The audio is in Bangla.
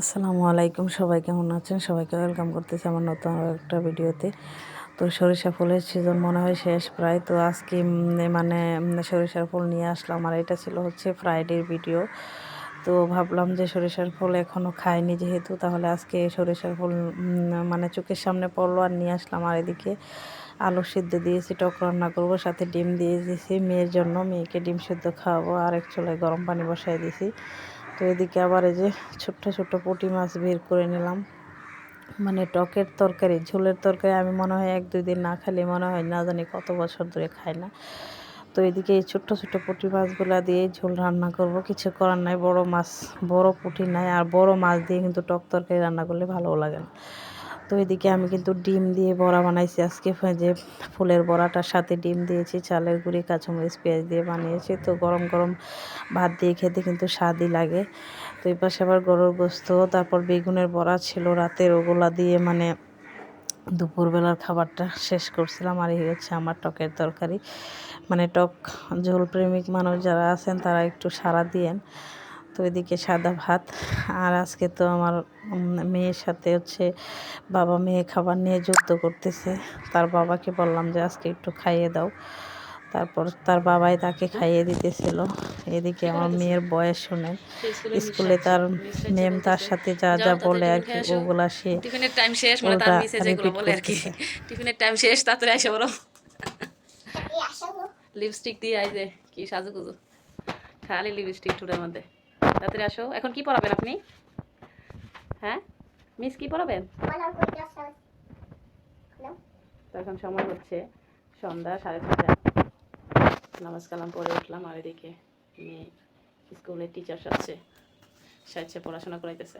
আসসালামু আলাইকুম। সবাই কেমন আছেন? সবাইকে ওয়েলকাম করতেছি আমার নতুন একটা ভিডিওতে। তো সরিষা ফুলের সিজন মনে হয় শেষ প্রায়। তো আজকে মানে সরিষার ফুল নিয়ে আসলাম। আর এটা ছিল হচ্ছে ফ্রাইডের ভিডিও তো ভাবলাম যে সরিষার ফুল এখনও খাইনি যেহেতু, তাহলে আজকে সরিষার ফুল মানে চোখের সামনে পড়ল আর নিয়ে আসলাম। আর এদিকে আলু সিদ্ধ দিয়েছি, টক রান্না করব, সাথে ডিম দিয়ে দিয়েছি। মেয়ের জন্য মেয়েকে ডিম সিদ্ধ খাওয়াবো। আর এক চুলায় গরম পানি বসাই দিয়েছি। তো এদিকে আবার এই যে ছোট্ট ছোট্ট পুঁটি মাছ বের করে নিলাম। মানে টকের তরকারি, ঝোলের তরকারি আমি মনে হয় এক দুই দিন না খেলে মনে হয় না জানি কত বছর ধরে খাই না। তো এদিকে এই ছোট্ট ছোট্ট পুঁটি মাছগুলা দিয়ে ঝোল রান্না করব। কিছু করার নাই, বড় মাছ, বড় পুঁটি নাই, আর বড় মাছ দিয়ে কিন্তু টক তরকারি রান্না করলে ভালো লাগে না। তো এদিকে আমি কিন্তু ডিম দিয়ে বড়া বানাইছি। আজকে যে ফুলের বড়াটার সাথে ডিম দিয়েছি, চালের গুঁড়ি, কাঁচামরিচ, পেঁয়াজ দিয়ে বানিয়েছি। তো গরম গরম ভাত দিয়ে খেতে কিন্তু স্বাদই লাগে। তো এই পাশে আবার গরুর গোস্ত, তারপর বেগুনের বড়া ছিল রাতের ওগুলা দিয়ে মানে দুপুরবেলার খাবারটা শেষ করছিলাম। আর এই হচ্ছে আমার টকের তরকারি। মানে টক ঝোল প্রেমিক মানুষ যারা আছেন তারা একটু সাড়া দিয়েন। তো এদিকে সাদা ভাত। আর আজকে তো আমার মেয়ের সাথে হচ্ছে বাবা মেয়ে খাবার নিয়ে যুদ্ধ করতেছে। তার বাবাকে বললাম যে আজকে একটু খাইয়ে দাও। তারপর তার বাবাই তাকে খাইয়ে দিতেছিল। এদিকে আমার মেয়ের বয়স শুনেন। স্কুলে তার ম্যাম তার সাথে যা যা বলে আর কি ওগুলা সে টিফিনের টাইম শেষ মানে তার ওটা মিসে যেগুলো বলে আর কি। টিফিনের টাইম শেষ তাড়াতাড়ি আসে বলো। লিপস্টিক দিয়ে আইছে কি সাজুগুজু। খালি লিপস্টিক টুরের মধ্যে। তাড়াতাড়ি আসো। এখন কি পড়াবেন আপনি? হ্যাঁ? মিস কি পড়াবেন? এখন সময় হচ্ছে সন্ধ্যা সাড়ে ছটা নামাজ কালাম পরে উঠলাম আর এদিকে মেয়ে স্কুলের টিচার সাথে সাথে পড়াশোনা করাইতেছে।